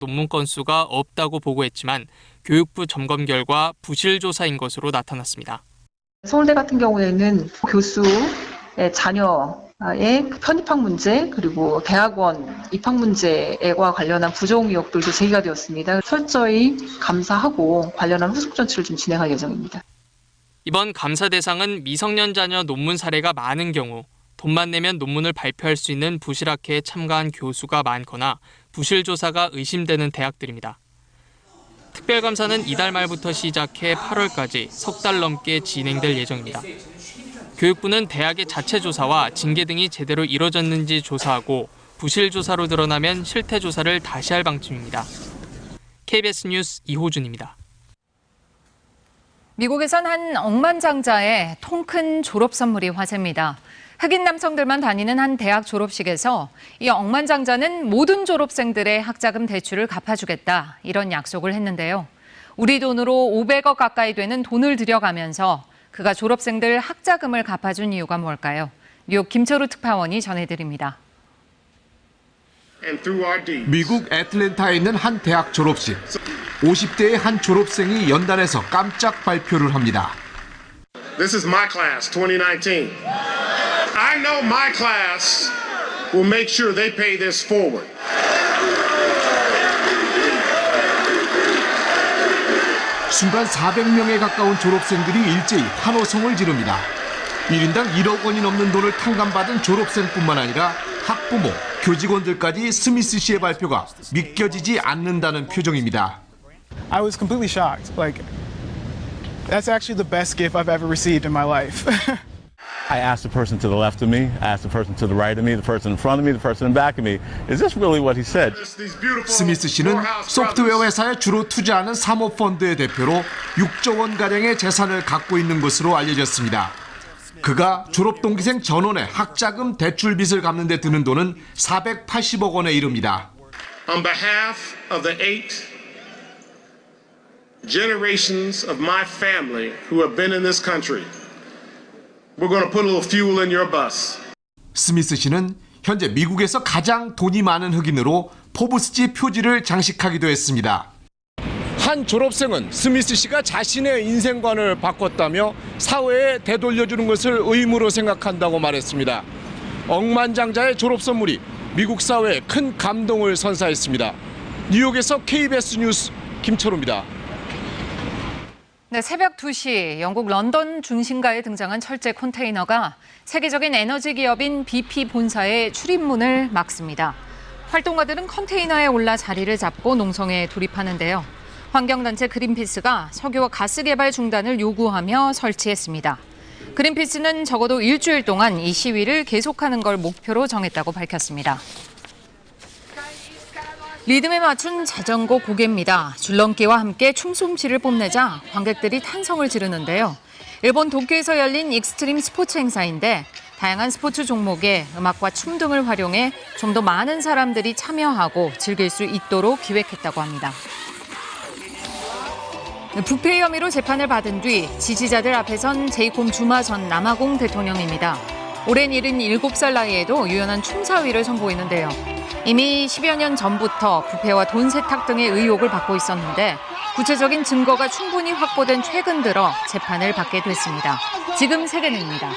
논문 건수가 없다고 보고했지만 교육부 점검 결과 부실 조사인 것으로 나타났습니다. 서울대 같은 경우에는 교수의 자녀의 편입학 문제 그리고 대학원 입학 문제와 관련한 부정 의혹들도 제기가 되었습니다. 철저히 감사하고 관련한 후속 조치를 좀 진행할 예정입니다. 이번 감사 대상은 미성년 자녀 논문 사례가 많은 경우 돈만 내면 논문을 발표할 수 있는 부실학회에 참가한 교수가 많거나 부실 조사가 의심되는 대학들입니다. 특별감사는 이달 말부터 시작해 8월까지 석 달 넘게 진행될 예정입니다. 교육부는 대학의 자체 조사와 징계 등이 제대로 이뤄졌는지 조사하고 부실 조사로 드러나면 실태 조사를 다시 할 방침입니다. KBS 뉴스 이호준입니다. 미국에선 한 억만장자의 통 큰 졸업 선물이 화제입니다. 흑인 남성들만 다니는 한 대학 졸업식에서 이 억만장자는 모든 졸업생들의 학자금 대출을 갚아주겠다 이런 약속을 했는데요. 우리 돈으로 500억 가까이 되는 돈을 들여가면서 그가 졸업생들 학자금을 갚아준 이유가 뭘까요? 뉴욕 김철우 특파원이 전해드립니다. and through our deeds. 미국 애틀랜타에 있는 한 대학 졸업식. 50대의 한 졸업생이 연단에서 깜짝 발표를 합니다. This is my class, 2019. I know my class will make sure they pay this forward. 순간 400명에 가까운 졸업생들이 일제히 환호성을 지릅니다. 1인당 1억 원이 넘는 돈을 탕감받은 졸업생뿐만 아니라 학부모, 교직원들까지 스미스 씨의 발표가 믿겨지지 않는다는 표정입니다. I was completely shocked. Like, that's actually the best gift I've ever received in my life. I asked the person to the left of me, I asked the person to the right of me, the person in front of me, the person in back of me, is this really what he said? Just these beautiful 스미스 씨는 소프트웨어. 회사에 주로 투자하는 사모 펀드의 대표로 6조 원 가량의 재산을 갖고 있는 것으로 알려졌습니다. 그가 졸업 동기생 전원의 학자금 대출 빚을 갚는 데 드는 돈은 480억 원에 이릅니다. On behalf of the eight generations of my family who have been in this country, we're going to put a little fuel in your bus. 스미스 씨는 현재 미국에서 가장 돈이 많은 흑인으로 포브스지 표지를 장식하기도 했습니다. 한 졸업생은 스미스 씨가 자신의 인생관을 바꿨다며 사회에 되돌려주는 것을 의무로 생각한다고 말했습니다. 억만장자의 졸업 선물이 미국 사회에 큰 감동을 선사했습니다. 뉴욕에서 KBS 뉴스 김철우입니다. 네, 새벽 2시 영국 런던 중심가에 등장한 철제 컨테이너가 세계적인 에너지 기업인 BP 본사의 출입문을 막습니다. 활동가들은 컨테이너에 올라 자리를 잡고 농성에 돌입하는데요. 환경단체 그린피스가 석유와 가스 개발 중단을 요구하며 설치했습니다. 그린피스는 적어도 일주일 동안 이 시위를 계속하는 걸 목표로 정했다고 밝혔습니다. 리듬에 맞춘 자전거 고개입니다. 줄넘기와 함께 춤솜씨를 뽐내자 관객들이 탄성을 지르는데요. 일본 도쿄에서 열린 익스트림 스포츠 행사인데 다양한 스포츠 종목에 음악과 춤 등을 활용해 좀 더 많은 사람들이 참여하고 즐길 수 있도록 기획했다고 합니다. 부패 혐의로 재판을 받은 뒤 지지자들 앞에선 제이콤 주마 전 남아공 대통령입니다. 올해는 77살 나이에도 유연한 춤사위를 선보이는데요. 이미 10여 년 전부터 부패와 돈 세탁 등의 의혹을 받고 있었는데 구체적인 증거가 충분히 확보된 최근 들어 재판을 받게 됐습니다. 지금 세계는입니다.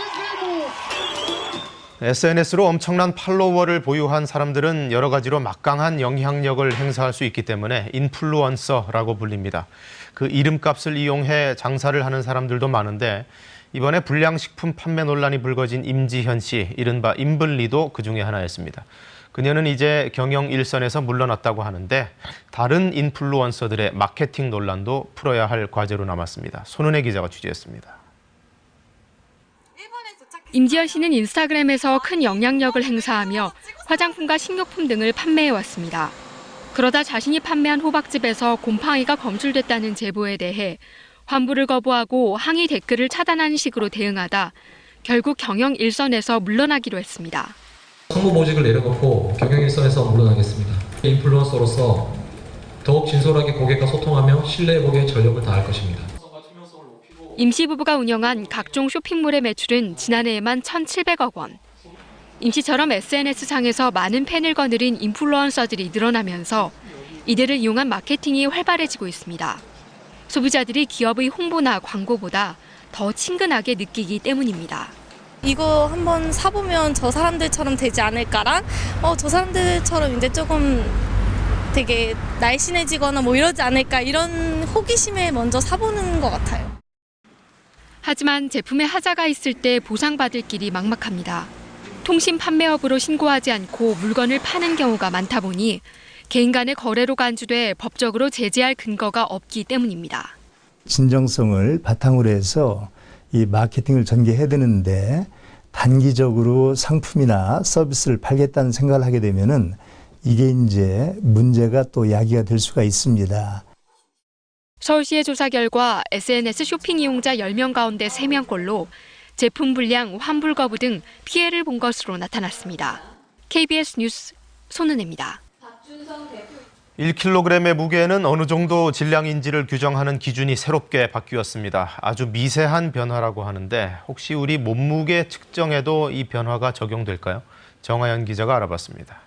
SNS로 엄청난 팔로워를 보유한 사람들은 여러 가지로 막강한 영향력을 행사할 수 있기 때문에 인플루언서라고 불립니다. 그 이름값을 이용해 장사를 하는 사람들도 많은데 이번에 불량식품 판매 논란이 불거진 임지현 씨, 이른바 임블리도 그 중에 하나였습니다. 그녀는 이제 경영 일선에서 물러났다고 하는데 다른 인플루언서들의 마케팅 논란도 풀어야 할 과제로 남았습니다. 손은혜 기자가 취재했습니다. 임지연 씨는 인스타그램에서 큰 영향력을 행사하며 화장품과 식료품 등을 판매해 왔습니다. 그러다 자신이 판매한 호박즙에서 곰팡이가 검출됐다는 제보에 대해 환불을 거부하고 항의 댓글을 차단하는 식으로 대응하다 결국 경영 일선에서 물러나기로 했습니다. 성무보직을 내려놓고 경영 일선에서 물러나겠습니다. 인플루언서로서 더욱 진솔하게 고객과 소통하며 신뢰 회복에 전력을 다할 것입니다. 임씨 부부가 운영한 각종 쇼핑몰의 매출은 지난해에만 1,700억 원. 임 씨처럼 SNS상에서 많은 팬을 거느린 인플루언서들이 늘어나면서 이들을 이용한 마케팅이 활발해지고 있습니다. 소비자들이 기업의 홍보나 광고보다 더 친근하게 느끼기 때문입니다. 이거 한번 사보면 저 사람들처럼 되지 않을까란 어저 사람들처럼 이제 조금 되게 날씬해지거나 뭐 이러지 않을까 이런 호기심에 먼저 사보는 것 같아요. 하지만 제품에 하자가 있을 때 보상받을 길이 막막합니다. 통신 판매업으로 신고하지 않고 물건을 파는 경우가 많다 보니 개인 간의 거래로 간주돼 법적으로 제재할 근거가 없기 때문입니다. 진정성을 바탕으로 해서 이 마케팅을 전개해야 되는데 단기적으로 상품이나 서비스를 팔겠다는 생각을 하게 되면은 이게 이제 문제가 또 야기가 될 수가 있습니다. 서울시의 조사 결과 SNS 쇼핑 이용자 10명 가운데 3명꼴로 제품 불량, 환불 거부 등 피해를 본 것으로 나타났습니다. KBS 뉴스 손은혜입니다. 1kg의 무게는 어느 정도 질량인지를 규정하는 기준이 새롭게 바뀌었습니다. 아주 미세한 변화라고 하는데 혹시 우리 몸무게 측정에도 이 변화가 적용될까요? 정하연 기자가 알아봤습니다.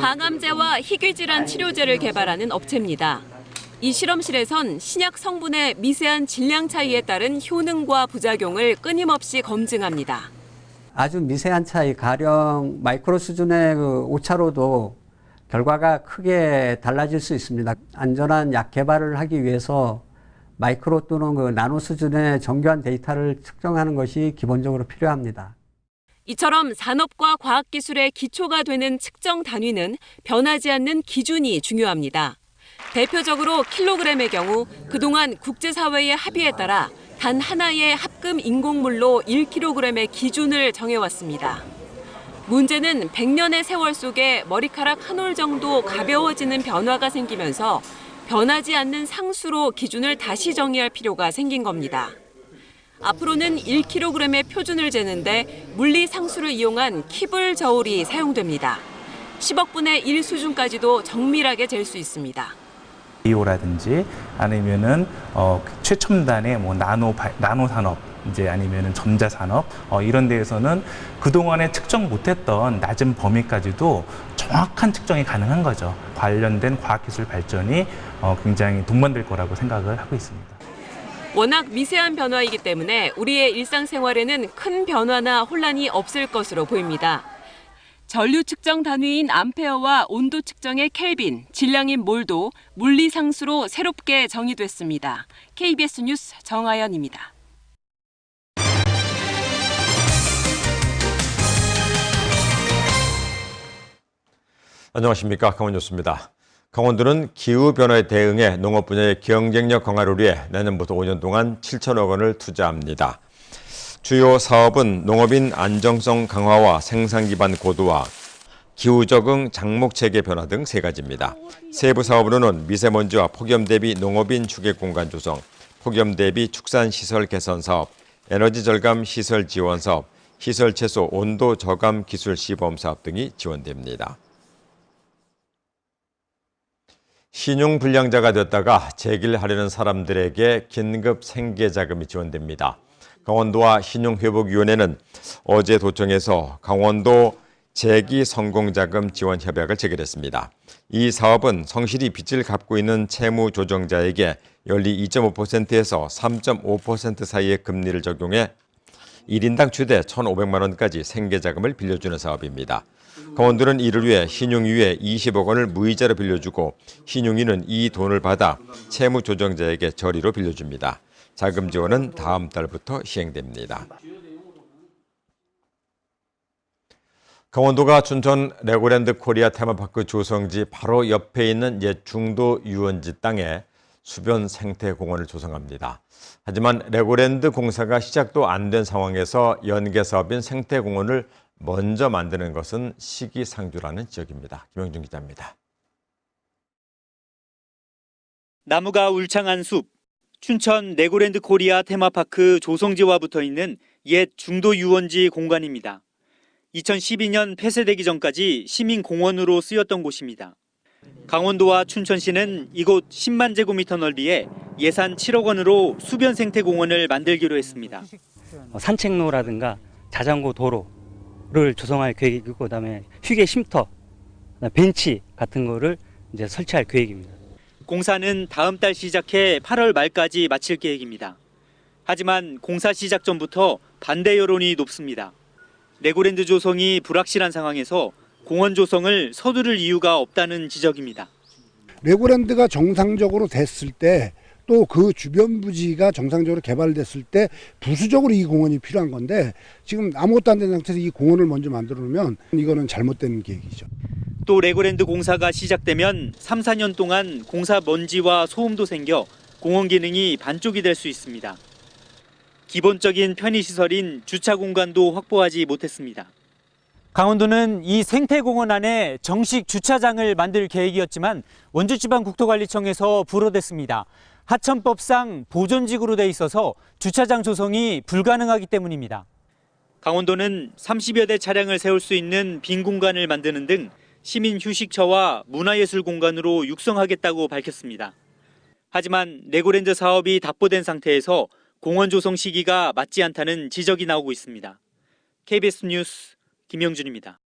항암제와 희귀질환 치료제를 개발하는 업체입니다. 이 실험실에선 신약 성분의 미세한 질량 차이에 따른 효능과 부작용을 끊임없이 검증합니다. 아주 미세한 차이, 가령 마이크로 수준의 그 오차로도 결과가 크게 달라질 수 있습니다. 안전한 약 개발을 하기 위해서 마이크로 또는 그 나노 수준의 정교한 데이터를 측정하는 것이 기본적으로 필요합니다. 이처럼 산업과 과학기술의 기초가 되는 측정 단위는 변하지 않는 기준이 중요합니다. 대표적으로 킬로그램의 경우 그동안 국제사회의 합의에 따라 단 하나의 합금 인공물로 1kg의 기준을 정해왔습니다. 문제는 100년의 세월 속에 머리카락 한 올 정도 가벼워지는 변화가 생기면서 변하지 않는 상수로 기준을 다시 정의할 필요가 생긴 겁니다. 앞으로는 1kg의 표준을 재는데 물리 상수를 이용한 키블 저울이 사용됩니다. 10억분의 1 수준까지도 정밀하게 잴 수 있습니다. 이오라든지 아니면은 어, 최첨단의 뭐 나노 바, 나노 산업 이제 아니면은 전자 산업 어, 이런 데에서는 그 동안에 측정 못했던 낮은 범위까지도 정확한 측정이 가능한 거죠. 관련된 과학기술 발전이 어, 굉장히 동반될 거라고 생각을 하고 있습니다. 워낙 미세한 변화이기 때문에 우리의 일상생활에는 큰 변화나 혼란이 없을 것으로 보입니다. 전류 측정 단위인 암페어와 온도 측정의 켈빈, 질량인 몰도 물리 상수로 새롭게 정의됐습니다. KBS 뉴스 정아연입니다. 안녕하십니까 강원 뉴스입니다. 강원도는 기후변화에 대응해 농업 분야의 경쟁력 강화를 위해 내년부터 5년 동안 7천억 원을 투자합니다. 주요 사업은 농업인 안정성 강화와 생산 기반 고도화, 기후 적응 장목 체계 변화 등 세 가지입니다. 세부 사업으로는 미세먼지와 폭염 대비 농업인 주객 공간 조성, 폭염 대비 축산 시설 개선 사업, 에너지 절감 시설 지원 사업, 시설 채소 온도 저감 기술 시범 사업 등이 지원됩니다. 신용 불량자가 됐다가 재길하려는 사람들에게 긴급 생계 자금이 지원됩니다. 강원도와 신용회복위원회는 어제 도청에서 강원도 재기 성공자금 지원 협약을 체결했습니다. 이 사업은 성실히 빚을 갚고 있는 채무 조정자에게 연리 2.5%에서 3.5% 사이의 금리를 적용해 1인당 최대 1,500만 원까지 생계자금을 빌려주는 사업입니다. 강원도는 이를 위해 신용위에 20억 원을 무이자로 빌려주고 신용위는 이 돈을 받아 채무 조정자에게 저리로 빌려줍니다. 자금 지원은 다음 달부터 시행됩니다. 강원도가 춘천 레고랜드 코리아 테마파크 조성지 바로 옆에 있는 옛 중도 유원지 땅에 수변 생태공원을 조성합니다. 하지만 레고랜드 공사가 시작도 안 된 상황에서 연계 사업인 생태공원을 먼저 만드는 것은 시기상조라는 지적입니다. 김영준 기자입니다. 나무가 울창한 숲, 춘천 레고랜드 코리아 테마파크 조성지와 붙어 있는 옛 중도 유원지 공간입니다. 2012년 폐쇄되기 전까지 시민공원으로 쓰였던 곳입니다. 강원도와 춘천시는 이곳 10만 제곱미터 넓이에 예산 7억 원으로 수변 생태공원을 만들기로 했습니다. 산책로라든가 자전거 도로를 조성할 계획이고 그다음에 휴게 쉼터 벤치 같은 거를 이제 설치할 계획입니다. 공사는 다음 달 시작해 8월 말까지 마칠 계획입니다. 하지만 공사 시작 전부터 반대 여론이 높습니다. 레고랜드 조성이 불확실한 상황에서 공원 조성을 서두를 이유가 없다는 지적입니다. 레고랜드가 정상적으로 됐을 때 또 그 주변 부지가 정상적으로 개발됐을 때 부수적으로 이 공원이 필요한 건데 지금 아무것도 안 된 상태에서 이 공원을 먼저 만들어 놓으면 이거는 잘못된 계획이죠. 또 레고랜드 공사가 시작되면 3, 4년 동안 공사 먼지와 소음도 생겨 공원 기능이 반쪽이 될 수 있습니다. 기본적인 편의시설인 주차 공간도 확보하지 못했습니다. 강원도는 이 생태공원 안에 정식 주차장을 만들 계획이었지만 원주지방국토관리청에서 불허됐습니다. 하천법상 보존지구로 돼 있어서 주차장 조성이 불가능하기 때문입니다. 강원도는 30여 대 차량을 세울 수 있는 빈 공간을 만드는 등 시민 휴식처와 문화예술 공간으로 육성하겠다고 밝혔습니다. 하지만 레고랜드 사업이 답보된 상태에서 공원 조성 시기가 맞지 않다는 지적이 나오고 있습니다. KBS 뉴스 김영준입니다.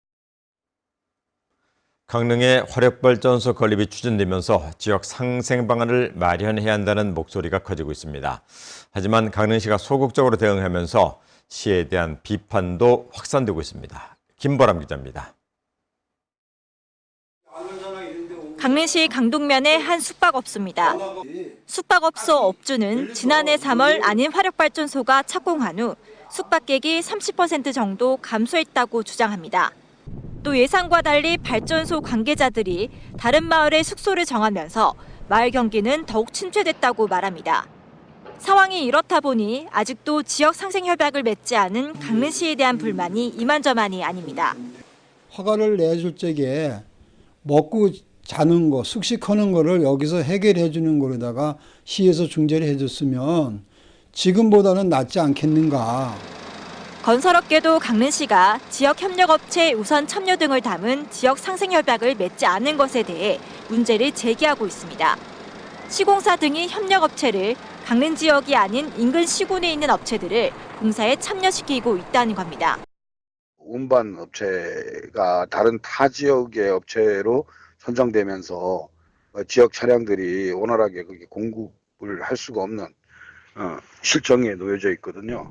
강릉의 화력발전소 건립이 추진되면서 지역 상생 방안을 마련해야 한다는 목소리가 커지고 있습니다. 하지만 강릉시가 소극적으로 대응하면서 시에 대한 비판도 확산되고 있습니다. 김보람 기자입니다. 강릉시 강동면의 한 숙박업소입니다. 숙박업소 업주는 지난해 3월 안인 화력발전소가 착공한 후 숙박객이 30% 정도 감소했다고 주장합니다. 또 예상과 달리 발전소 관계자들이 다른 마을에 숙소를 정하면서 마을 경기는 더욱 침체됐다고 말합니다. 상황이 이렇다 보니 아직도 지역 상생 협약을 맺지 않은 강릉시에 대한 불만이 이만저만이 아닙니다. 허가를 내줄 적에 먹고 자는 거, 숙식하는 거를 여기서 해결해 주는 거로다가 시에서 중재를 해줬으면 지금보다는 낫지 않겠는가. 건설업계도 강릉시가 지역 협력업체 우선 참여 등을 담은 지역 상생 협약을 맺지 않은 것에 대해 문제를 제기하고 있습니다. 시공사 등이 협력업체를 강릉 지역이 아닌 인근 시군에 있는 업체들을 공사에 참여시키고 있다는 겁니다. 운반 업체가 다른 타 지역의 업체로 선정되면서 어, 지역 차량들이 원활하게 그게 공급을 할 수가 없는 어, 실정에 놓여져 있거든요.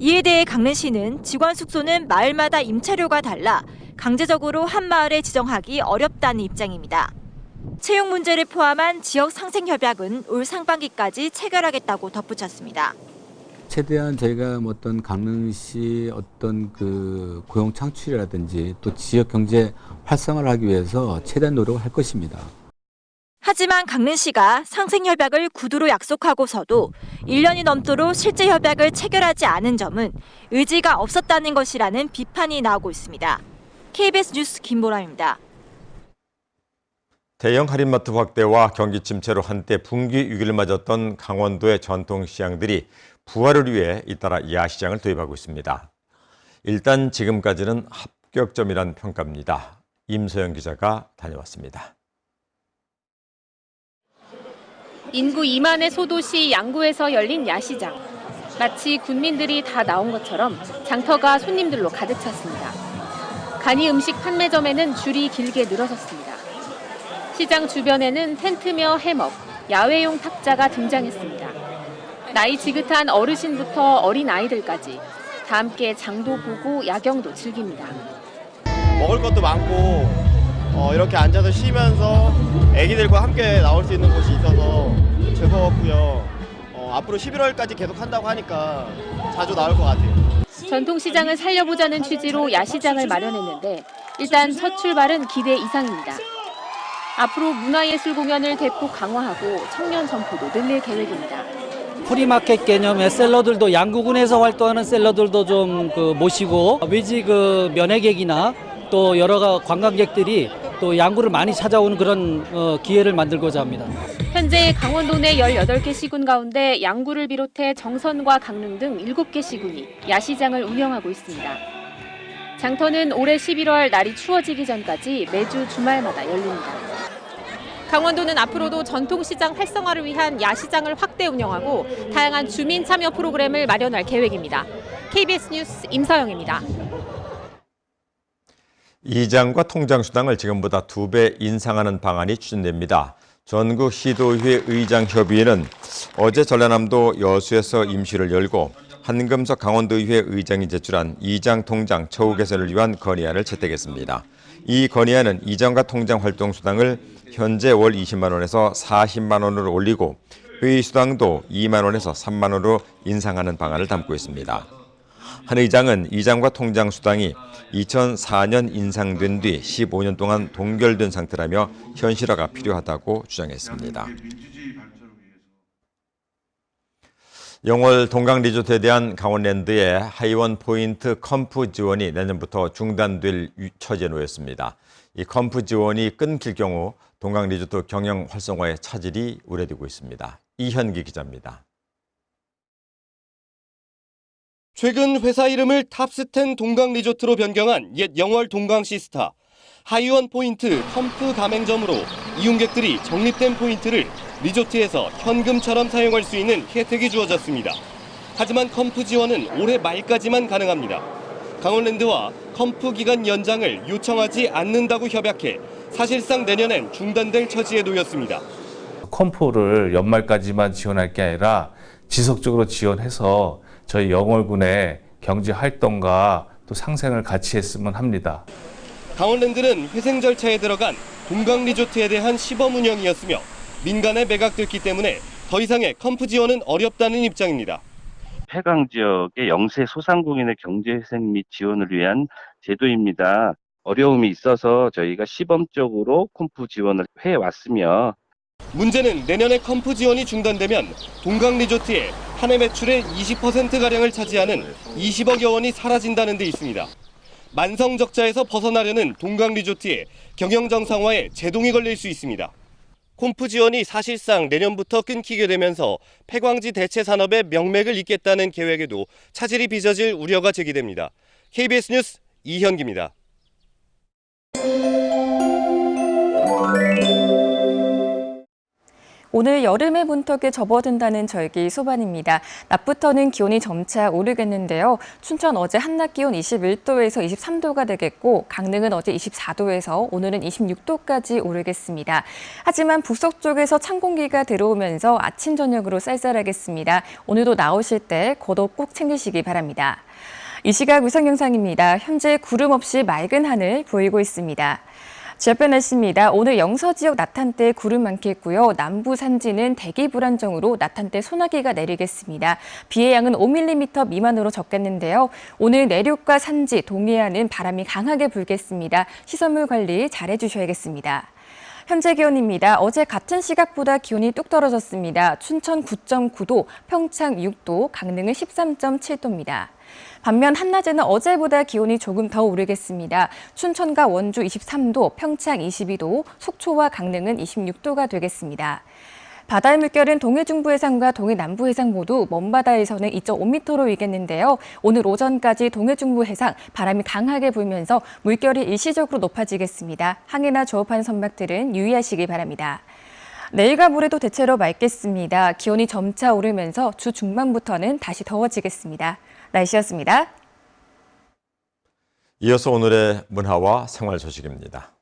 이에 대해 강릉시는 직원 숙소는 마을마다 임차료가 달라 강제적으로 한 마을에 지정하기 어렵다는 입장입니다. 채용 문제를 포함한 지역 상생 협약은 올 상반기까지 체결하겠다고 덧붙였습니다. 최대한 저희가 뭐 어떤 강릉시 어떤 그 고용 창출이라든지 또 지역 경제 활성화를 하기 위해서 최대한 노력을 할 것입니다. 하지만 강릉시가 상생 협약을 구두로 약속하고서도 1년이 넘도록 실제 협약을 체결하지 않은 점은 의지가 없었다는 것이라는 비판이 나오고 있습니다. KBS 뉴스 김보람입니다. 대형 할인마트 확대와 경기 침체로 한때 분기 위기를 맞았던 강원도의 전통 시장들이 부활을 위해 잇따라 야시장을 도입하고 있습니다. 일단 지금까지는 합격점이란 평가입니다. 임소영 기자가 다녀왔습니다. 인구 2만의 소도시 양구에서 열린 야시장. 마치 군민들이 다 나온 것처럼 장터가 손님들로 가득 찼습니다. 간이 음식 판매점에는 줄이 길게 늘어섰습니다. 시장 주변에는 텐트며 해먹, 야외용 탁자가 등장했습니다. 나이 지긋한 어르신부터 어린 아이들까지 다 함께 장도 보고 야경도 즐깁니다. 먹을 것도 많고 어, 이렇게 앉아서 쉬면서 애기들과 함께 나올 수 있는 곳이 있어서 즐거웠고요. 어, 앞으로 11월까지 계속 한다고 하니까 자주 나올 것 같아요. 전통시장을 살려보자는 취지로 야시장을 마련했는데 일단 첫 출발은 기대 이상입니다. 앞으로 문화예술 공연을 대폭 강화하고 청년 점포도 늘릴 계획입니다. 프리마켓 개념의 셀러들도 양구군에서 활동하는 셀러들도 좀 그 모시고 외지 그 면회객이나 또 여러 관광객들이 또 양구를 많이 찾아오는 그런 어, 기회를 만들고자 합니다. 현재 강원도 내 18개 시군 가운데 양구를 비롯해 정선과 강릉 등 7개 시군이 야시장을 운영하고 있습니다. 장터는 올해 11월 날이 추워지기 전까지 매주 주말마다 열립니다. 강원도는 앞으로도 전통시장 활성화를 위한 야시장을 확대 운영하고 다양한 주민 참여 프로그램을 마련할 계획입니다. KBS 뉴스 임서영입니다. 이장과 통장 수당을 지금보다 두 배 인상하는 방안이 추진됩니다. 전국 시도의회 의장협의회는 어제 전라남도 여수에서 임시를 열고 한금석 강원도의회 의장이 제출한 이장 통장 처우 개선을 위한 건의안을 채택했습니다. 이 건의안은 이장과 통장 활동 수당을 현재 월 20만 원에서 40만 원으로 올리고 회의 수당도 2만 원에서 3만 원으로 인상하는 방안을 담고 있습니다. 한 의장은 이장과 통장 수당이 2004년 인상된 뒤 15년 동안 동결된 상태라며 현실화가 필요하다고 주장했습니다. 영월 동강 리조트에 대한 강원랜드의 하이원 포인트 컴프 지원이 내년부터 중단될 처지에 놓였습니다. 이 컴프 지원이 끊길 경우 동강 리조트 경영 활성화에 차질이 우려되고 있습니다. 이현기 기자입니다. 최근 회사 이름을 탑스텐 동강 리조트로 변경한 옛 영월 동강 시 스타. 하이원 포인트 컴프 가맹점으로 이용객들이 적립된 포인트를 리조트에서 현금처럼 사용할 수 있는 혜택이 주어졌습니다. 하지만 컴프 지원은 올해 말까지만 가능합니다. 강원랜드와 컴프 기간 연장을 요청하지 않는다고 협약해 사실상 내년엔 중단될 처지에 놓였습니다. 컴포를 연말까지만 지원할 게 아니라 지속적으로 지원해서 저희 영월군의 경제 활동과 또 상생을 같이 했으면 합니다. 강원랜드는 회생 절차에 들어간 동강 리조트에 대한 시범 운영이었으며 민간에 매각됐기 때문에 더 이상의 컴프 지원은 어렵다는 입장입니다. 폐강 지역의 영세 소상공인의 경제 회생 및 지원을 위한 제도입니다. 어려움이 있어서 저희가 시범적으로 콤프 지원을 해왔으며 문제는 내년에 컴프 지원이 중단되면 동강 리조트의 한 해 매출의 20%가량을 차지하는 20억여 원이 사라진다는 데 있습니다. 만성 적자에서 벗어나려는 동강 리조트의 경영 정상화에 제동이 걸릴 수 있습니다. 콤프 지원이 사실상 내년부터 끊기게 되면서 폐광지 대체 산업의 명맥을 잇겠다는 계획에도 차질이 빚어질 우려가 제기됩니다. KBS 뉴스 이현기입니다. 오늘 여름의 문턱에 접어든다는 절기 소반입니다. 낮부터는 기온이 점차 오르겠는데요. 춘천 어제 한낮 기온 21도에서 23도가 되겠고 강릉은 어제 24도에서 오늘은 26도까지 오르겠습니다. 하지만 북서 쪽에서 찬 공기가 들어오면서 아침 저녁으로 쌀쌀하겠습니다. 오늘도 나오실 때 겉옷 꼭 챙기시기 바랍니다. 이 시각 위성 영상입니다. 현재 구름 없이 맑은 하늘 보이고 있습니다. 지역별 날씨입니다. 오늘 영서 지역 나탄때 구름 많겠고요. 남부 산지는 대기 불안정으로 나탄때 소나기가 내리겠습니다. 비의 양은 5mm 미만으로 적겠는데요. 오늘 내륙과 산지, 동해안은 바람이 강하게 불겠습니다. 시설물 관리 잘 해주셔야겠습니다. 현재 기온입니다. 어제 같은 시각보다 기온이 뚝 떨어졌습니다. 춘천 9.9도, 평창 6도, 강릉은 13.7도입니다. 반면 한낮에는 어제보다 기온이 조금 더 오르겠습니다. 춘천과 원주 23도, 평창 22도, 속초와 강릉은 26도가 되겠습니다. 바다의 물결은 동해 중부 해상과 동해 남부 해상 모두 먼바다에서는 2.5m로 일겠는데요. 오늘 오전까지 동해 중부 해상 바람이 강하게 불면서 물결이 일시적으로 높아지겠습니다. 항해나 조업하는 선박들은 유의하시기 바랍니다. 내일과 모레도 대체로 맑겠습니다. 기온이 점차 오르면서 주 중반부터는 다시 더워지겠습니다. 날씨였습니다. 이어서 오늘의 문화와 생활 소식입니다.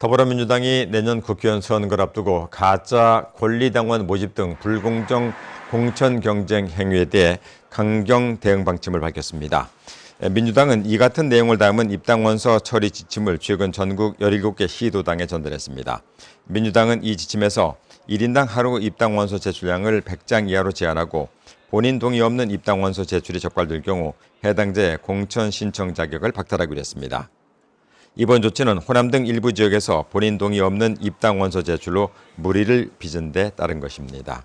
더불어민주당이 내년 국회의원 선거를 앞두고 가짜 권리당원 모집 등 불공정 공천 경쟁 행위에 대해 강경 대응 방침을 밝혔습니다. 민주당은 이 같은 내용을 담은 입당원서 처리 지침을 최근 전국 17개 시도당에 전달했습니다. 민주당은 이 지침에서 1인당 하루 입당원서 제출량을 100장 이하로 제한하고 본인 동의 없는 입당원서 제출이 적발될 경우 해당자의 공천 신청 자격을 박탈하기로 했습니다. 이번 조치는 호남 등 일부 지역에서 본인 동의 없는 입당 원서 제출로 무리를 빚은 데 따른 것입니다.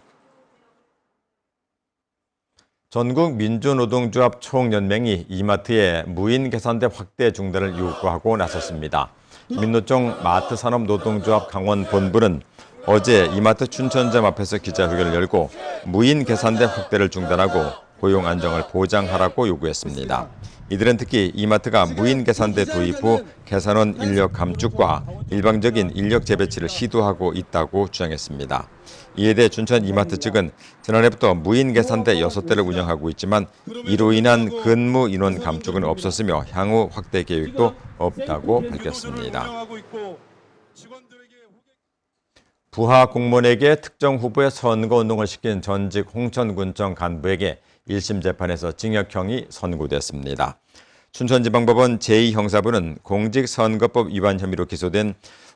전국 민주노동조합 총연맹이 이마트의 무인 계산대 확대 중단을 요구하고 나섰습니다. 민노총 마트산업노동조합 강원 본부는 어제 이마트 춘천점 앞에서 기자회견을 열고 무인 계산대 확대를 중단하고 고용 안정을 보장하라고 요구했습니다. 이들은 특히 이마트가 무인 계산대 도입 후 계산원 인력 감축과 일방적인 인력 재배치를 시도하고 있다고 주장했습니다. 이에 대해 춘천 이마트 측은 지난해부터 무인 계산대 6대를 운영하고 있지만 이로 인한 근무 인원 감축은 없었으며 향후 확대 계획도 없다고 밝혔습니다. 부하 공무원에게 특정 후보의 선거운동을 시킨 전직 홍천군청 간부에게 1심 재판에서 징역형이 선고됐습니다. 춘천지방법원 제2형사부는 공직선거법 위반 혐의로 기소된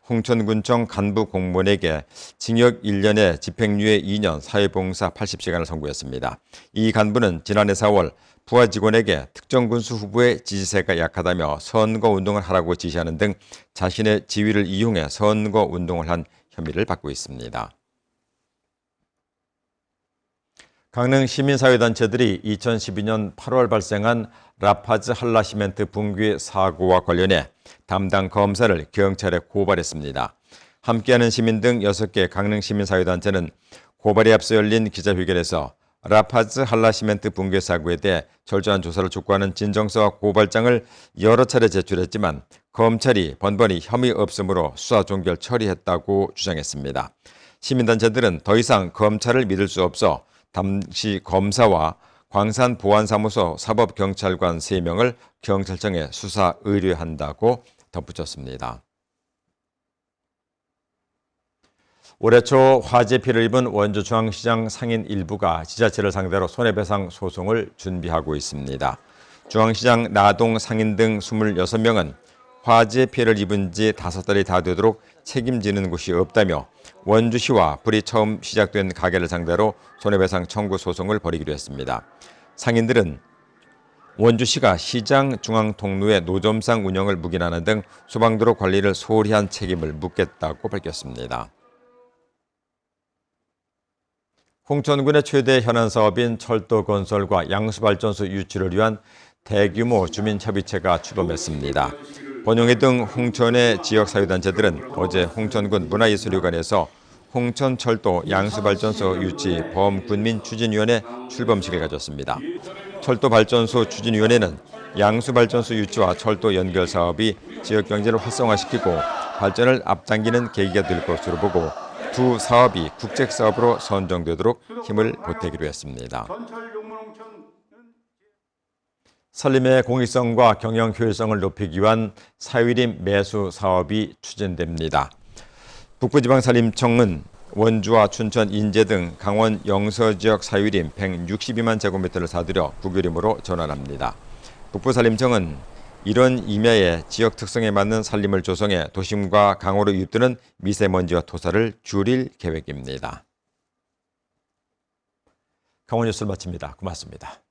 홍천군청 간부 공무원에게 징역 1년에 집행유예 2년 사회봉사 80시간을 선고했습니다. 이 간부는 지난해 4월 부하 직원에게 특정 군수 후보의 지지세가 약하다며 선거운동을 하라고 지시하는 등 자신의 지위를 이용해 선거운동을 한 혐의를 받고 있습니다. 강릉 시민사회단체들이 2012년 8월 발생한 라파즈 한라시멘트 붕괴 사고와 관련해 담당 검사를 경찰에 고발했습니다. 함께하는 시민 등 6개 강릉 시민사회단체는 고발에 앞서 열린 기자회견에서 라파즈 한라시멘트 붕괴 사고에 대해 철저한 조사를 촉구하는 진정서와 고발장을 여러 차례 제출했지만 검찰이 번번이 혐의 없음으로 수사 종결 처리했다고 주장했습니다. 시민단체들은 더 이상 검찰을 믿을 수 없어 당시 검사와 광산보안사무소 사법경찰관 3명을 경찰청에 수사 의뢰한다고 덧붙였습니다. 올해 초 화재 피해를 입은 원주 중앙시장 상인 일부가 지자체를 상대로 손해배상 소송을 준비하고 있습니다. 중앙시장 나동 상인 등 26명은 화재 피해를 입은 지 5달이 다 되도록 책임지는 곳이 없다며 원주시와 불이 처음 시작된 가게를 상대로 손해배상 청구 소송을 벌이기로 했습니다. 상인들은 원주시가 시장 중앙 통로의 노점상 운영을 묵인하는 등 소방도로 관리를 소홀히 한 책임을 묻겠다고 밝혔습니다. 홍천군의 최대 현안 사업인 철도 건설과 양수발전소 유치를 위한 대규모 주민협의체가 출범했습니다. 번영회 등 홍천의 지역사회단체들은 어제 홍천군 문화예술회관에서 홍천철도 양수발전소 유치 범군민 추진위원회 출범식을 가졌습니다. 철도발전소 추진위원회는 양수발전소 유치와 철도 연결 사업이 지역 경제를 활성화시키고 발전을 앞당기는 계기가 될 것으로 보고 두 사업이 국책 사업으로 선정되도록 힘을 보태기로 했습니다. 산림의 공익성과 경영 효율성을 높이기 위한 사유림 매수 사업이 추진됩니다. 북부지방산림청은 원주와 춘천, 인제 등 강원 영서 지역 사유림 162만 제곱미터를 사들여 국유림으로 전환합니다. 북부산림청은 이런 임야의 지역 특성에 맞는 산림을 조성해 도심과 강으로 유입되는 미세먼지와 토사를 줄일 계획입니다. 강원 뉴스를 마칩니다. 고맙습니다.